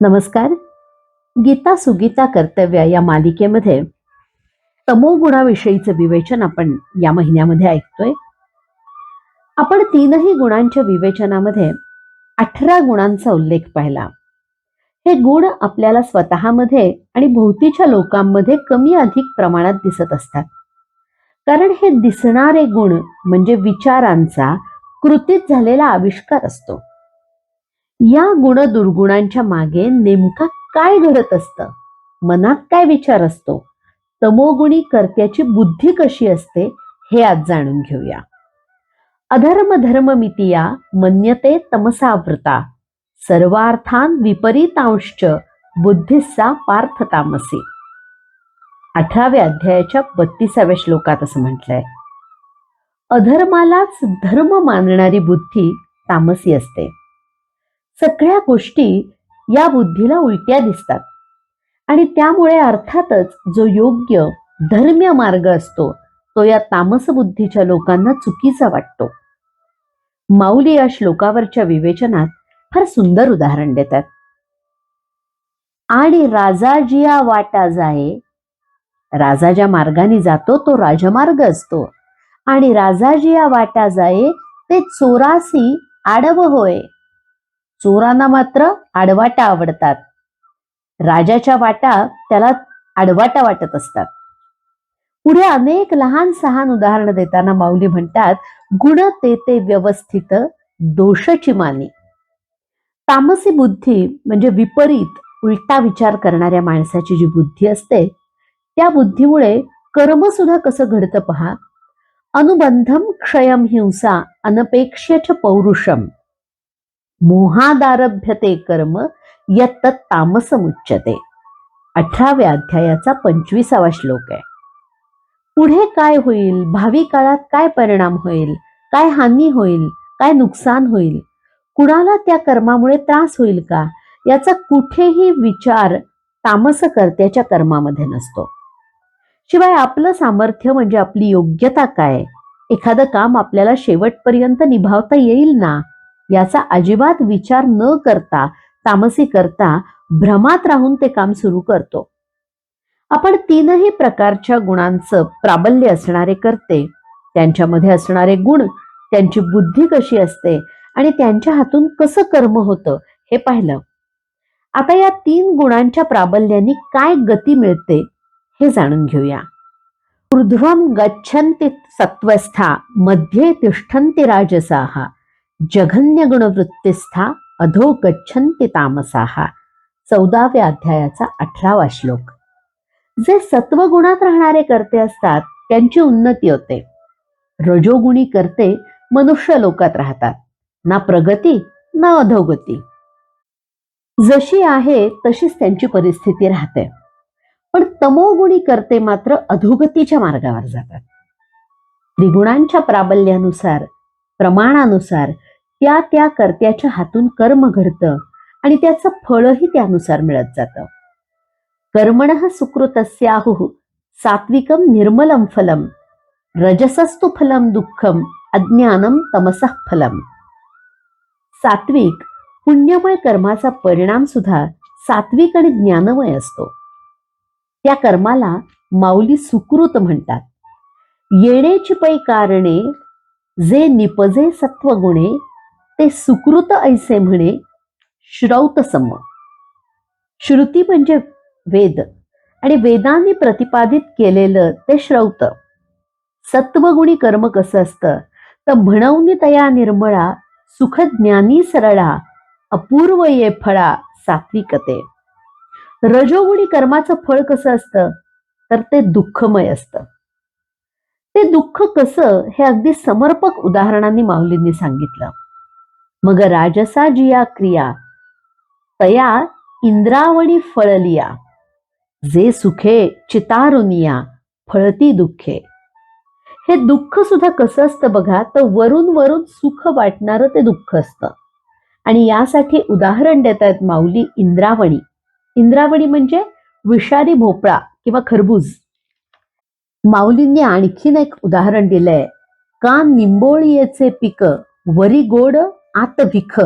नमस्कार. गीता सुगीता कर्तव्य या मालिकेमध्ये तमोगुणाविषयीचं विवेचन आपण या महिन्यामध्ये ऐकतोय. आपण तीनही गुणांच्या विवेचनामध्ये अठरा गुणांचा उल्लेख पाहिला. हे गुण आपल्याला स्वतःमध्ये आणि भोवतीच्या लोकांमध्ये कमी अधिक प्रमाणात दिसत असतात. कारण हे दिसणारे गुण म्हणजे विचारांचा कृतीत झालेला आविष्कार असतो. या गुण दुर्गुणांच्या मागे नेमका काय घडत असतं? मनात काय विचार असतो? तमोगुणी कर्त्याची बुद्धी कशी असते? हे आज जाणून घेऊया. अधर्म धर्म मितिया मन्यते तमसावृता. सर्वार्थान विपरीतांश बुद्धिस्सा पार्थ तामसी अठराव्या अध्यायाच्या बत्तीसाव्या श्लोकात असं म्हटलंय. अधर्मालाच धर्म मानणारी बुद्धी तामसी असते. सगळ्या गोष्टी या बुद्धीला उलट्या दिसतात. आणि त्यामुळे अर्थातच जो योग्य धर्म्य मार्ग असतो तो या तामस बुद्धीच्या लोकांना चुकीचा वाटतो. माऊली या श्लोकावरच्या विवेचनात फार सुंदर उदाहरण देतात. आणि राजाजिया वाटा जाये राजा ज्या मार्गाने जातो तो राजमार्ग असतो. आणि राजाजिया वाटा जाये ते चोरासी आडव होय. चोरांना मात्र आडवाटा आवडतात. राजाच्या वाटा त्याला आडवाटा वाटत असतात. पुढे अनेक लहान सहान उदाहरणं देताना माऊली म्हणतात गुण ते ते व्यवस्थित दोषची मानी. तामसी बुद्धी म्हणजे विपरीत उलटा विचार करणाऱ्या माणसाची जी बुद्धी असते त्या बुद्धीमुळे कर्म सुद्धा कसं घडतं पहा? अनुबंधम क्षयम हिंसा अनपेक्ष पौरुषम. मोहादारभ्यते कर्म यत्त तामसमुच्यते. अठराव्या अध्यायाचा पंचवीसावा श्लोक आहे. पुढे काय होईल? भावी काळात काय परिणाम होईल? काय हानी होईल? काय नुकसान होईल? कुणाला त्या कर्मामुळे त्रास होईल का? याचा कुठेही विचार तामसकर्त्याच्या कर्मामध्ये नसतो. शिवाय आपलं सामर्थ्य म्हणजे आपली योग्यता काय? एखादं काम आपल्याला शेवटपर्यंत निभावता येईल ना? याचा अजिबात विचार न करता तामसी करता भ्रमात राहून ते काम सुरू करतो. आपण तीनही प्रकारच्या गुणांचं प्राबल्य असणारे करते. त्यांच्यामध्ये असणारे गुण त्यांची बुद्धी कशी असते आणि त्यांच्या हातून कसं कर्म होतं हे पाहिलं. आता या तीन गुणांच्या प्राबल्याने काय गती मिळते हे जाणून घेऊया. ऊर्ध्वम गच्छन्ति सत्वस्था मध्ये तिष्ठन्ति राजसाहा जघन्य गुणवृत्तीस्था अधो गच्छन्ति तामसाहा चौदाव्या अध्यायाचा अठरावा श्लोक. जे सत्वगुणात राहणारे करते असतात त्यांची उन्नती होते. रजोगुणी करते मनुष्य लोकात राहतात ना प्रगती ना अधोगती. जशी आहे तशीच त्यांची परिस्थिती राहते. पण तमोगुणी करते मात्र अधोगतीच्या मार्गावर जातात. त्रिगुणांच्या प्राबल्यानुसार प्रमाणानुसार त्या त्या कर्त्याच्या हातून कर्म घडतं आणि त्याचं फळही त्यानुसार मिळत जातं. कर्मण सुकृतस्याहु सात्विकम निर्मलम फलम रजसस्तु फलम दुःखम अज्ञानम तमसः फलम. सात्विक पुण्यमय कर्माचा परिणाम सुद्धा सात्विक आणि ज्ञानमय असतो. त्या कर्माला माऊली सुकृत म्हणतात. येण्याची पै कारणे जे निपजे सत्वगुणे ते सुकृत ऐसे म्हणे श्रौत सम. श्रुती म्हणजे वेद. आणि वेदांनी प्रतिपादित केलेलं ते श्रौत. सत्वगुणी कर्म कसं असतं? तर म्हणून तया निर्मळा सुखज्ञानी सरळा अपूर्व ये फळा सात्विकते. रजोगुणी कर्माचं फळ कसं असतं? तर ते दुःखमय असतं. ते दुःख कसं? हे अगदी समर्पक उदाहरणांनी माऊलींनी सांगितलं. मग राजसा जिया क्रिया. तया इंद्रावणी फळलिया. जे सुखे चितारुनिया फळती दुःखे. हे दुःख सुद्धा कसं असतं बघा तर वरून वरून सुख वाटणारं ते दुःख असतं. आणि यासाठी उदाहरण देत आहेत माऊली इंद्रावणी. इंद्रावणी म्हणजे विषारी भोपळा किंवा खरबूज. माऊलींनी आणखीन एक उदाहरण दिलंय. का निंबोळीचे पिक वरी गोड आत विख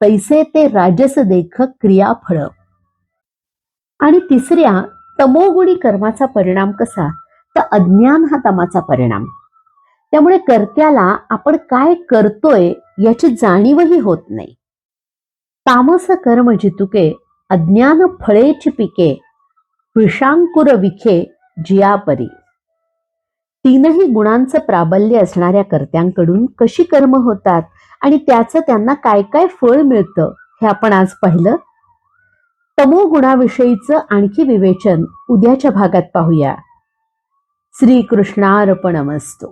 तैसे ते राजस देख क्रियाफळ. आणि तिसऱ्या तमोगुणी कर्माचा परिणाम कसा? तर अज्ञान हा तमाचा परिणाम. त्यामुळे कर्त्याला आपण काय करतोय याची जाणीवही होत नाही. तामस कर्म जितुके अज्ञान फळेची पिके विषांकुर विखे जियापरी. तीनही गुणांचं प्राबल्य असणाऱ्या कर्त्यांकडून कशी कर्म होतात? आणि त्याचं त्यांना काय काय फळ मिळतं हे आपण आज पाहिलं. तमो गुणाविषयीचं आणखी विवेचन उद्याच्या भागात पाहूया. श्रीकृष्णार्पणमस्तू.